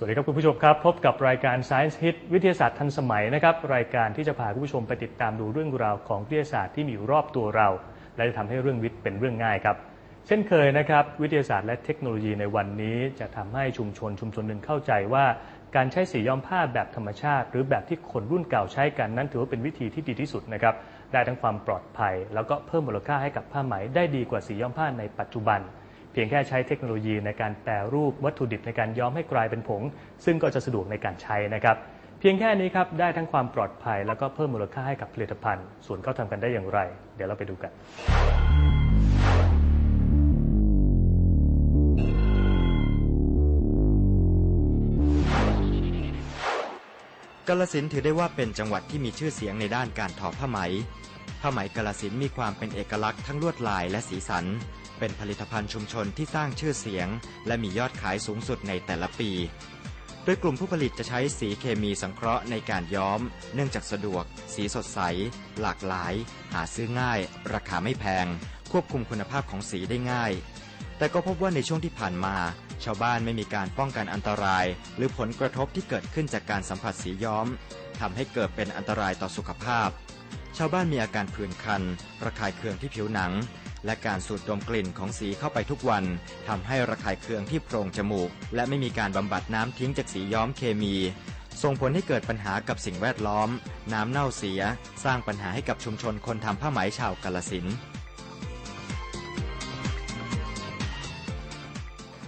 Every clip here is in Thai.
สวัสดีครับคุณผู้ชมครับ พบกับรายการ Science Hit วิทยาศาสตร์ทันสมัยนะครับ รายการที่จะพาคุณผู้ชมไปติดตามดูเรื่องราวของวิทยาศาสตร์ที่มีอยู่รอบตัวเรา และจะทำให้เรื่องวิทย์เป็นเรื่องง่ายครับ เช่นเคยนะครับ วิทยาศาสตร์และเทคโนโลยีในวันนี้ จะทำให้ชุมชนชุมชนหนึ่งเข้าใจว่า การใช้สีย้อมผ้าแบบธรรมชาติ หรือแบบที่คนรุ่นเก่าใช้กันนั้นถือว่าเป็นวิธีที่ดีที่สุดนะครับได้ทั้งความปลอดภัย แล้วก็เพิ่มมูลค่าให้กับผ้าไหมได้ดีกว่าสีย้อมผ้าในปัจจุบัน พียงแค่ใช้เทคโนโลยีในการแปรรูปวัตถุดิบในการย้อมให้กลายเป็นผง ซึ่งก็จะสะดวกในการใช้นะครับ เพียงแค่นี้ครับได้ทั้งความปลอดภัย แล้วก็เพิ่มมูลค่าให้กับผลิตภัณฑ์ ส่วนเขาทำกันได้อย่างไร เดี๋ยวเราไปดูกันกาลสินถือได้ว่าเป็นจังหวัดที่มีชื่อเสียงในด้านการทอผ้าไหม ผ้าไหมกาลสินมีความเป็นเอกลักษณ์ทั้งลวดลายและสีสัน เป็นผลิตภัณฑ์ชุมชนที่สร้างชื่อเสียง และมียอดขายสูงสุดในแต่ละปี โดยกลุ่มผู้ผลิตจะใช้สีเคมีสังเคราะห์ในการย้อม เนื่องจากสะดวก สีสดใส หลากหลาย หาซื้อง่าย ราคาไม่แพง ควบคุมคุณภาพของสีได้ง่าย แต่ก็พบว่าในช่วงที่ผ่านมาชาวบ้านไม่มีการป้องกันอันตราย หรือผลกระทบที่เกิดขึ้นจากการสัมผัสสีย้อมทำให้เกิดเป็นอันตรายต่อสุขภาพ ชาวบ้านมีอาการผื่นคัน ระคายเคืองที่ผิวหนัง และการสูดดมกลิ่นของสีเข้าไปทุกวันทำให้ระคายเคืองที่โพรงจมูก และไม่มีการบำบัดน้ำทิ้งจากสีย้อมเคมี ส่งผลให้เกิดปัญหากับสิ่งแวดล้อม น้ำเน่าเสีย สร้างปัญหาให้กับชุมชนคนทำผ้าไหมชาวกาลสิน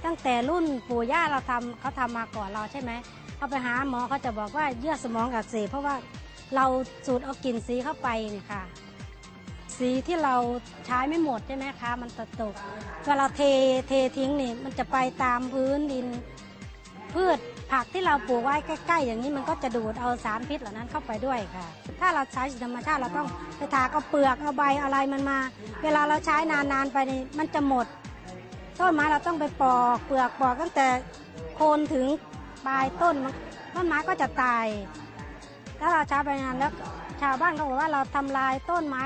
ตั้งแต่รุ่นปู่ย่าเราทำเขาทำมาก่อนเราใช่ไหมเขาไปหาหมอเขาจะบอกว่าเยื่อสมองอักเสบเพราะว่าเราสูดเอากลิ่นสีเข้าไปเนี่ยค่ะ สีที่เราใช้ไม่หมดใช่ไหมคะมันตกตกเวลาเทเททิ้งนี่มันจะไปตามพื้นดิน พืชผักที่เราปลูกไว้ใกล้ ๆ อย่างนี้มันก็จะดูดเอาสารพิษเหล่านั้นเข้าไปด้วยค่ะ ถ้าเราใช้สีธรรมชาติเราต้องไปถากเอาเปลือกเอาใบอะไรมันมา เวลาเราใช้นานๆไปนี่มันจะหมด ต้นไม้เราต้องไปปอกเปลือกปอกตั้งแต่โคนถึงปลายต้นมันต้นไม้ก็จะตาย ถ้าเราใช้ไปนานแล้วชาวบ้านเขาบอกว่าเราทำลายต้นไม้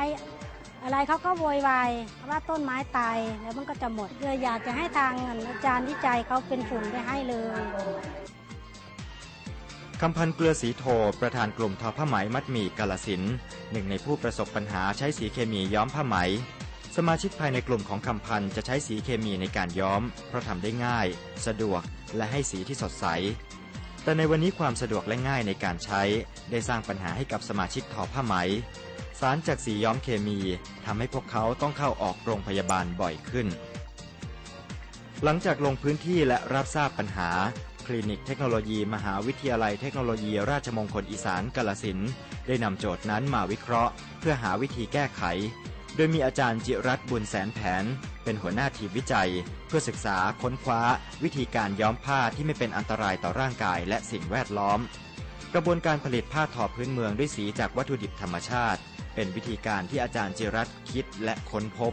อะไรเขาก็โวยวายว่าต้นไม้ตายแล้วมันก็จะหมดเลยอยากจะให้ทางอาจารย์วิจัยเขาเป็นฝุ่นไปให้เลยคำพันธ์เกลือสีโทประธานกลุ่มทอผ้าไหมมัดหมี่กาลสินหนึ่งในผู้ประสบปัญหาใช้สีเคมีย้อมผ้าไหม สมาชิกภายในกลุ่มของคำพันธ์จะใช้สีเคมีในการย้อม เพราะทำได้ง่าย สะดวกและให้สีที่สดใส แต่ในวันนี้ความสะดวกและง่ายในการใช้ ได้สร้างปัญหาให้กับสมาชิกทอผ้าไหม สารจากสีย้อมเคมีทำให้พวกเขาต้องเข้าออกโรงพยาบาลบ่อยขึ้น หลังจากลงพื้นที่และรับทราบปัญหา คลินิกเทคโนโลยี มหาวิทยาลัยเทคโนโลยี ราชมงคลอีสานกาลสิณ์ได้นำโจทย์นั้นมาวิเคราะห์ เพื่อหาวิธีแก้ไข โดยมีอาจารย์จิรัตบุญแสนแผน เป็นหัวหน้าทีมวิจัย เพื่อศึกษาค้นคว้า วิธีการย้อมผ้าที่ไม่เป็นอันตรายต่อร่างกายและสิ่งแวดล้อม กระบวนการผลิตผ้าทอพื้นเมืองด้วยสีจากวัตถุดิบธรรมชาติ เป็นวิธีการที่อาจารย์จิรัตคิดและค้นพบ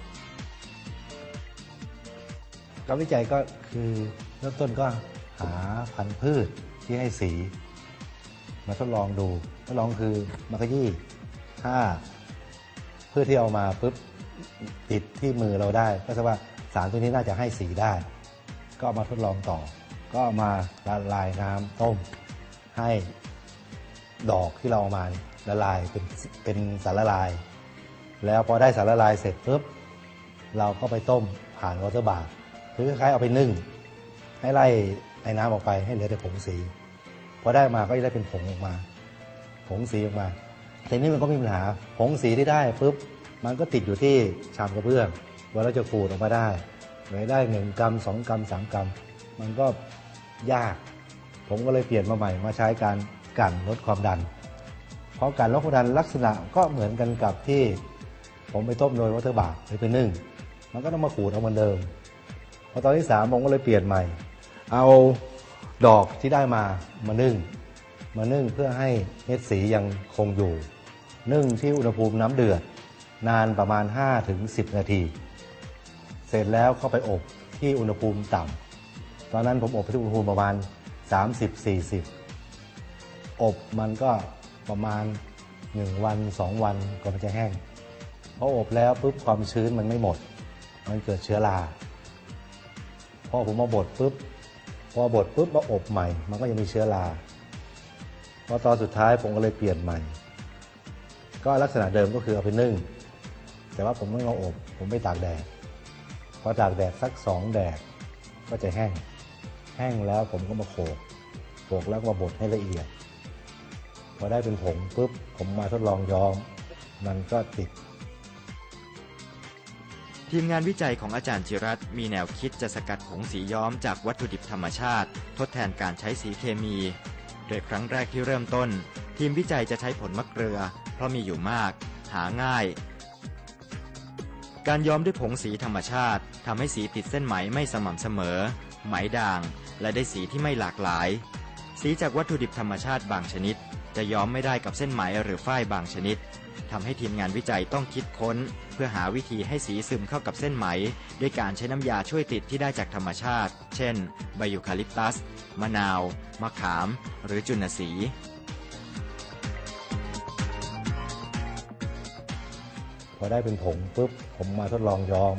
การวิจัยก็คือเริ่มต้นก็หาพันธุ์พืชที่ให้สี มาทดลองดูทดลองคือมาขยี้ถ้าพืชที่เอามาปุ๊บติดที่มือเราได้ ก็จะว่าสารตัวนี้น่าจะให้สีได้ ก็ามาทดลองต่อ ก็ามาละลายน้ำต้มให้ ดอกที่เราเอามาละลายเป็นเป็นสารละลาย แล้วพอได้สารละลายเสร็จปุ๊บเราก็ไปต้มผ่านวอเตอร์บาร์คือคล้ายๆเอาไปนึ่ง ให้ไล่ไอ้น้ำออกไปให้เหลือแต่ผงสีพอได้มาก็จะได้เป็นผงออกมา ผงสีออกมาทีนี้มันก็มีปัญหาผงสีที่ได้ปุ๊บมันก็ติดอยู่ที่ชามกระเบื้องวลาเราจะขูดออกมาได้ไว้ได้หนึ่งกรัมสองกรัมสามกรัมมันก็ยาก ผมก็เลยเปลี่ยนมาใหม่มาใช้การ กลั่นลดความดัน เพราะการลดความดันลักษณะก็เหมือนกันกับที่ผมไปต้มโดยวอเตอร์บาร์หรือไปนึ่ง มันก็ต้องมาขูดเอาเหมือนเดิมพอตอนที่สามผมก็เลยเปลี่ยนใหม่ เอาดอกที่ได้มามานึ่ง มานึ่งเพื่อให้เม็ดสียังคงอยู่ นึ่งที่อุณหภูมิน้ำเดือด นานประมาณ 5-10 นาที เสร็จแล้วเข้าไปอบที่อุณหภูมิต่ำตอนนั้นผมอบไปที่อุณหภูมิประมาณ 30-40 อบมันก็ประมาณ 1 วัน 2 วันก็มันจะแห้งพออบแล้วปุ๊บความชื้นมันไม่หมด มันเกิดเชื้อราพอผมมาบดปุ๊บพอบดปุ๊บมาอบใหม่ มันก็ยังมีเชื้อราพอตอนสุดท้ายผมก็เลยเปลี่ยนใหม่ ก็ลักษณะเดิมก็คือเอาไปนึ่ง แต่ว่าผมไม่มาอบ ผมไม่ตากแดดพอตากแดดสักสองแดดก็จะแห้ง แห้งแล้วผมก็มาโขกโขกแล้วก็มาบดให้ละเอียด พอได้เป็นผงปุ๊บผมมาทดลองย้อม มันก็ติด ทีมงานวิจัยของอาจารย์จิรัตมีแนวคิดจะสกัดผงสีย้อมจากวัตถุดิบธรรมชาติ ทดแทนการใช้สีเคมี โดยครั้งแรกที่เริ่มต้น ทีมวิจัยจะใช้ผลมะเกลือ เพราะมีอยู่มาก หาง่าย การย้อมด้วยผงสีธรรมชาติทำให้สีติดเส้นไหมไม่สม่ำเสมอ ไหมด่าง และได้สีที่ไม่หลากหลาย สีจากวัตถุดิบธรรมชาติบางชนิด จะย้อมไม่ได้กับเส้นไหมหรือฝ้ายบางชนิดทำให้ทีมงานวิจัยต้องคิดค้น เพื่อหาวิธีให้สีซึมเข้ากับเส้นไหม ด้วยการใช้น้ำยาช่วยติดที่ได้จากธรรมชาติ เช่นใบยูคาลิปตัส มะนาว มะขาม หรือจุลสีพอได้เป็นผงปุ๊บผมมาทดลองย้อม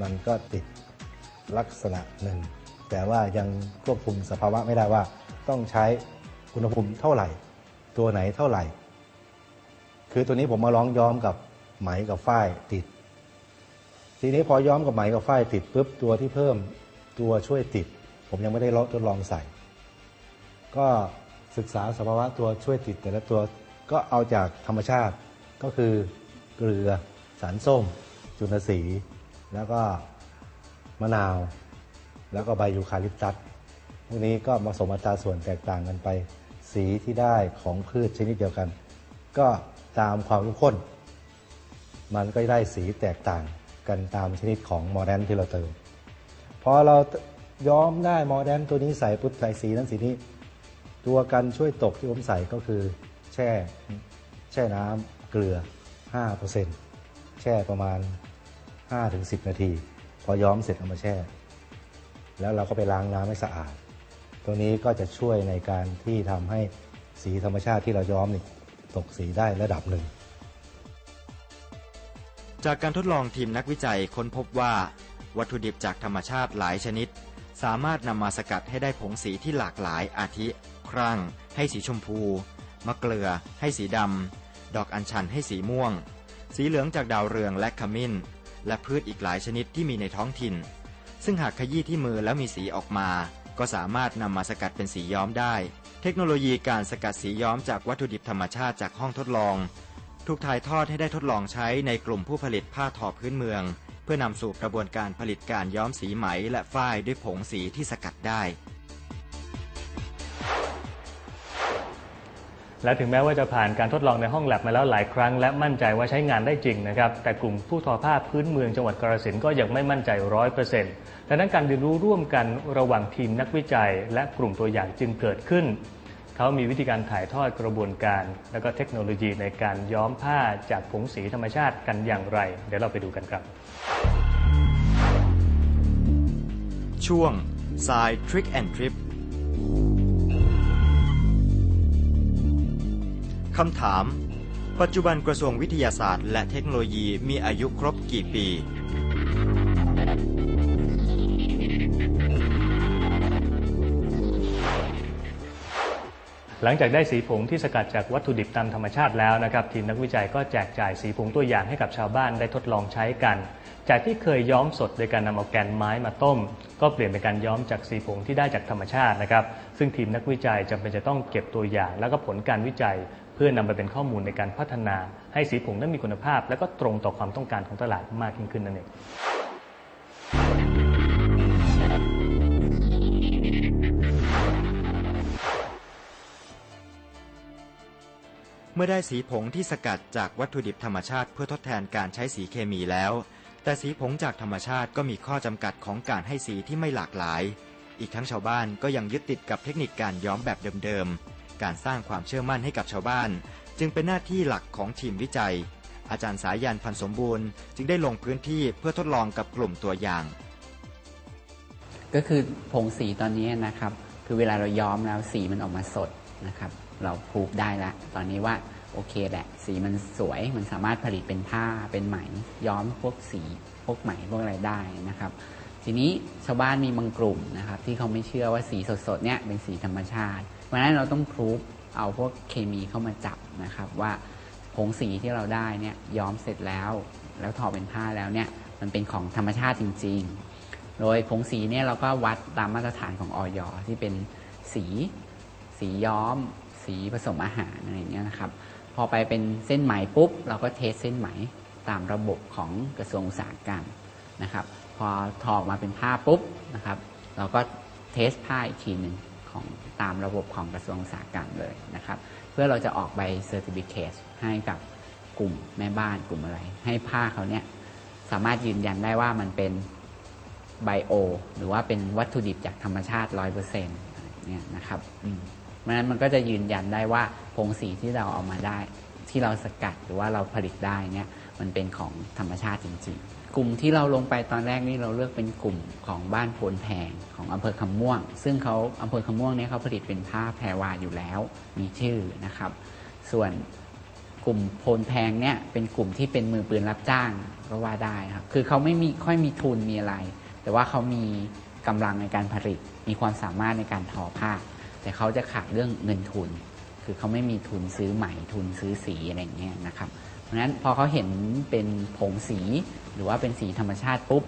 มันก็ติดลักษณะหนึ่ง แต่ว่ายังควบคุมสภาวะไม่ได้ว่า ต้องใช้อุณหภูมิเท่าไหร่ ตัวไหนเท่าไหร่ คือตัวนี้ผมมาลองย้อมกับไหมกับฝ้ายติด ทีนี้พอย้อมกับไหมกับฝ้ายติดปุ๊บตัวที่เพิ่มตัวช่วยติด ผมยังไม่ได้ลองทดลองใส่ ก็ศึกษาสภาวะตัวช่วยติดแต่ละตัวก็เอาจากธรรมชาติก็คือเกลือสารส้ม จุลสี แล้วก็มะนาว แล้วก็ใบยูคาลิปตัสพวกนี้ก็ผสมอัตราส่วนแตกต่างกันไป สีที่ได้ของพืชชนิดเดียวกัน ก็ตามความเข้มข้น มันก็ได้สีแตกต่างกันตามชนิดของมอแดนที่เราเติมพอเราย้อมได้มอแดนตัวนี้ใส่ปุ๊บใส่สีนั้นสีนี้ ตัวกันช่วยตกที่ผมใส่ก็คือ แช่แช่น้ำเกลือ 5%แช่ประมาณ 5-10 นาที พอย้อมเสร็จเอามาแช่ แล้วเราก็ไปล้างน้ำให้สะอาด ตัวนี้ก็จะช่วยในการที่ทำให้สีธรรมชาติที่เราย้อมนี่ตกสีได้ระดับหนึ่ง จากการทดลองทีมนักวิจัยค้นพบว่า วัตถุดิบจากธรรมชาติหลายชนิด สามารถนำมาสกัดให้ได้ผงสีที่หลากหลายอาทิ ครั่ง ให้สีชมพู มะเกลือ ให้สีดำ ดอกอัญชันให้สีม่วง สีเหลืองจากดาวเรืองและขมิ้น และพืชอีกหลายชนิดที่มีในท้องถิ่น ซึ่งหากขยี้ที่มือแล้วมีสีออกมา ก็สามารถนำมาสกัดเป็นสีย้อมได้ เทคโนโลยีการสกัดสีย้อมจากวัตถุดิบธรรมชาติจากห้องทดลอง ถูกถ่ายทอดให้ได้ทดลองใช้ในกลุ่มผู้ผลิตผ้าทอพื้นเมือง เพื่อนำสู่กระบวนการผลิตการย้อมสีไหมและฝ้ายด้วยผงสีที่สกัดได้ และถึงแม้ว่าจะผ่านการทดลองในห้องแลบมาแล้วหลายครั้ง และมั่นใจว่าใช้งานได้จริงนะครับ แต่กลุ่มผู้ทอผ้าพื้นเมืองจังหวัดกาฬสินก็ยังไม่มั่นใจร้อยเปอร์เซ็นต์ดังนั้นการเรียนรู้ร่วมกันระหว่างทีมนักวิจัย และกลุ่มตัวอย่างจึงเกิดขึ้น เขามีวิธีการถ่ายทอดกระบวนการ และก็เทคโนโลยีในการย้อมผ้าจากผงสีธรรมชาติกันอย่างไร เดี๋ยวเราไปดูกันครับ ช่วง Side Trick and Trip คำถาม ปัจจุบันกระทรวงวิทยาศาสตร์ และเทคโนโลยีมีอายุครบกี่ปี หลังจากได้สีผงที่สกัดจากวัตถุดิบตามธรรมชาติแล้วนะครับทีมนักวิจัยก็แจกจ่ายสีผงตัวอย่างให้กับชาวบ้านได้ทดลองใช้กัน จากที่เคยย้อมสดโดยการนำเอาแกนไม้มาต้ม ก็เปลี่ยนเป็นการย้อมจากสีผงที่ได้จากธรรมชาตินะครับซึ่งทีมนักวิจัยจำเป็นจะต้องเก็บตัวอย่าง แล้วก็ผลการวิจัย เพื่อนำไปเป็นข้อมูลในการพัฒนา ให้สีผงนั้นมีคุณภาพ และก็ตรงต่อความต้องการของตลาดมากยิ่งขึ้นนั่นเอง เมื่อได้สีผงที่สกัดจากวัตถุดิบธรรมชาติเพื่อทดแทนการใช้สีเคมีแล้ว แต่สีผงจากธรรมชาติก็มีข้อจำกัดของการให้สีที่ไม่หลากหลาย อีกทั้งชาวบ้านก็ยังยึดติดกับเทคนิคการย้อมแบบเดิมๆ การสร้างความเชื่อมั่นให้กับชาวบ้าน จึงเป็นหน้าที่หลักของทีมวิจัย อาจารย์สายันพันสมบูรณ์ จึงได้ลงพื้นที่เพื่อทดลองกับกลุ่มตัวอย่าง ก็คือผงสีตอนนี้นะครับ คือเวลาเราย้อมแล้วสีมันออกมาสดนะครับ เราพูบได้แล้วตอนนี้ว่าโอเคแหละสีมันสวยมันสามารถผลิตเป็นผ้าเป็นไหมย้อมพวกสีพวกไหมพวกอะไรได้นะครับ ทีนี้ชาวบ้านมีบางกลุ่มนะครับ ที่เขาไม่เชื่อว่าสีสดๆเนี่ยเป็นสีธรรมชาติ เพราะฉะนั้นเราต้องพูบเอาพวกเคมีเข้ามาจับนะครับว่าผงสีที่เราได้เนี่ยย้อมเสร็จแล้ว แล้วทอเป็นผ้าแล้วเนี่ยมันเป็นของธรรมชาติจริง ๆ โดยผงสีเนี่ยเราก็วัดตามมาตรฐานของออยที่เป็นสีสีย้อม สีผสมอาหารอะไรเงี้ยนะครับ พอไปเป็นเส้นไหมปุ๊บ เราก็เทสเส้นไหมตามระบบของกระทรวงอุตสาหกรรมนะครับ พอถอดมาเป็นผ้าปุ๊บนะครับ เราก็เทสผ้าอีกทีหนึ่งของตามระบบของกระทรวงอุตสาหกรรมเลยนะครับ เพื่อเราจะออกใบเซอร์ติฟิเคตให้กับกลุ่มแม่บ้านกลุ่มอะไร ให้ผ้าเขาเนี่ยสามารถยืนยันได้ว่ามันเป็นไบโอ หรือว่าเป็นวัตถุดิบจากธรรมชาติ100%เนี่ยนะครับอืม เพราะฉะนั้นมันก็จะยืนยันได้ว่าผงสีที่เราเอามาได้ ที่เราสกัดหรือว่าเราผลิตได้เนี่ยมันเป็นของธรรมชาติจริงๆ กลุ่มที่เราลงไปตอนแรกนี่เราเลือกเป็นกลุ่มของบ้านโพนแพงของอำเภอคำม่วง ซึ่งเขาอำเภอคำม่วงเนี่ยเขาผลิตเป็นผ้าแพรวาอยู่แล้วมีชื่อนะครับ ส่วนกลุ่มโพนแพงเนี่ยเป็นกลุ่มที่เป็นมือปืนรับจ้างก็ว่าได้ครับคือเขาไม่มีค่อยมีทุนมีอะไร แต่ว่าเขามีกำลังในการผลิต มีความสามารถในการทอผ้า แต่เขาจะขาดเรื่องเงินทุน คือเขาไม่มีทุนซื้อไหม่ทุนซื้อสีอะไรเงี้ยนะครับ เพราะฉะนั้นพอเขาเห็นเป็นผงสีหรือว่าเป็นสีธรรมชาติปุ๊บ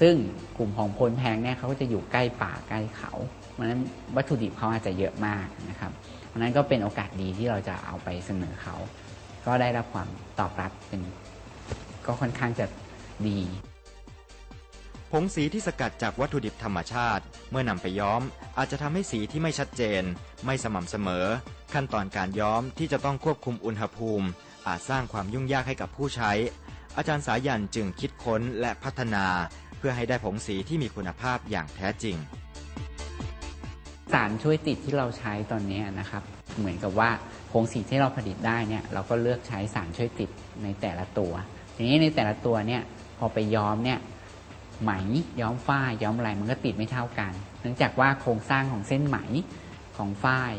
ซึ่งกลุ่มของโพนแพงเนี่ยเขาก็จะอยู่ใกล้ป่าใกล้เขา เพราะฉะนั้นวัตถุดิบเขาอาจจะเยอะมากนะครับ เพราะนั้นก็เป็นโอกาสดีที่เราจะเอาไปเสนอเขา ก็ได้รับความตอบรับเป็นก็ค่อนข้างจะดี ผงสีที่สกัดจากวัตถุดิบธรรมชาติ เมื่อนำไปย้อม อาจจะทำให้สีที่ไม่ชัดเจน ไม่สม่ำเสมอ ขั้นตอนการย้อมที่จะต้องควบคุมอุณหภูมิ อาจสร้างความยุ่งยากให้กับผู้ใช้ อาจารย์สายันจึงคิดค้นและพัฒนา เพื่อให้ได้ผงสีที่มีคุณภาพอย่างแท้จริง สารช่วยติดที่เราใช้ตอนนี้นะครับ เหมือนกับว่าผงสีที่เราผลิตได้เนี่ยเราก็เลือกใช้สารช่วยติดในแต่ละตัว ทีนี้ในแต่ละตัวเนี่ยพอไปย้อมเนี่ย ไหมย้อมฝ้ายย้อมอะไรมันก็ติดไม่เท่ากัน เนื่องจากว่าโครงสร้างของเส้นไหมของฝ้าย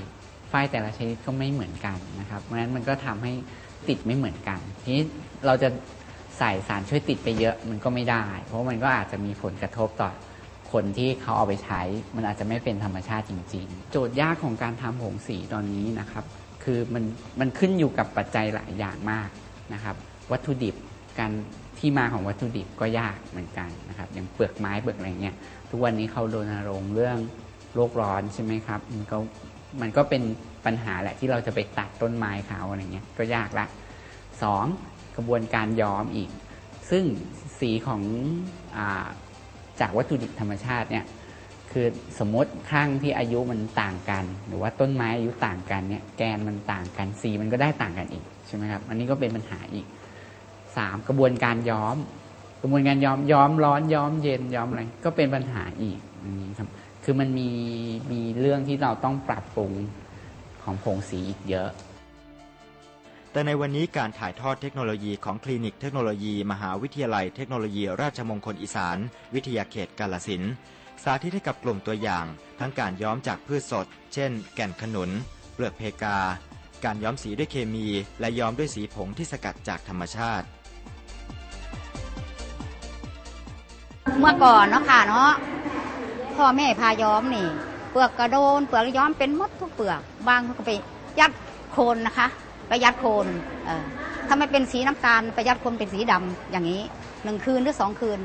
ฝ้ายแต่ละชนิดก็ไม่เหมือนกันนะครับเพราะฉะนั้นมันก็ทำให้ติดไม่เหมือนกัน ทีนี้เราจะใส่สารช่วยติดไปเยอะมันก็ไม่ได้ เพราะมันก็อาจจะมีผลกระทบต่อคนที่เขาเอาไปใช้ มันอาจจะไม่เป็นธรรมชาติจริง ๆ โจทย์ยากของการทำผงสีตอนนี้นะครับ คือมันมันขึ้นอยู่กับปัจจัยหลายอย่างมากนะครับ วัตถุดิบ การที่มาของวัตถุดิบก็ยากเหมือนกันนะครับอย่างเปลือกไม้เปลือกอะไรเงี้ยทุกวันนี้เขารณรงค์เรื่องโลกร้อนใช่ไหมครับมันก็มันก็เป็นปัญหาแหละที่เราจะไปตัดต้นไม้เขาอะไรเงี้ยก็ยากละสองกระบวนการย้อมอีก ซึ่งสีของอาจากวัตถุดิบธรรมชาติเนี่ยคือสมมติข้างที่อายุมันต่างกัน หรือว่าต้นไม้อายุต่างกันเนี่ยแกนมันต่างกันสีมันก็ได้ต่างกันอีกใช่ไหมครับอันนี้ก็เป็นปัญหาอีก สามกระบวนการย้อม กระบวนการย้อมย้อมร้อนย้อมเย็นย้อมอะไรก็เป็นปัญหาอีกนนี้ครับ คือมันมีมีเรื่องที่เราต้องปรับปรุงของผงสีอีกเยอะ แต่ในวันนี้การถ่ายทอดเทคโนโลยีของคลินิกเทคโนโลยี มหาวิทยาลัยเทคโนโลยีราชมงคลอีสาน วิทยาเขตกาลสิณ์สาธิตให้กับกลุ่มตัวอย่าง ทั้งการย้อมจากพืชสด เช่น แก่นขนุน เปลือกเพกา การย้อมสีด้วยเคมี และย้อมด้วยสีผงที่สกัดจากธรรมชาติ เมื่อก่อนเนาะค่ะเนาะพ่อแม่พาย้อมนี่ เปลือกกระโดน เปลือกย้อมเป็นมดทุกเปลือกบางเขาก็ไปยัดโคนนะคะ ไปยัดโคนเออถ้าไม่เป็นสีน้ำตาลไปยัดโคนเป็นสีดำอย่างนี้หนึ่งคืนหรือสองคืน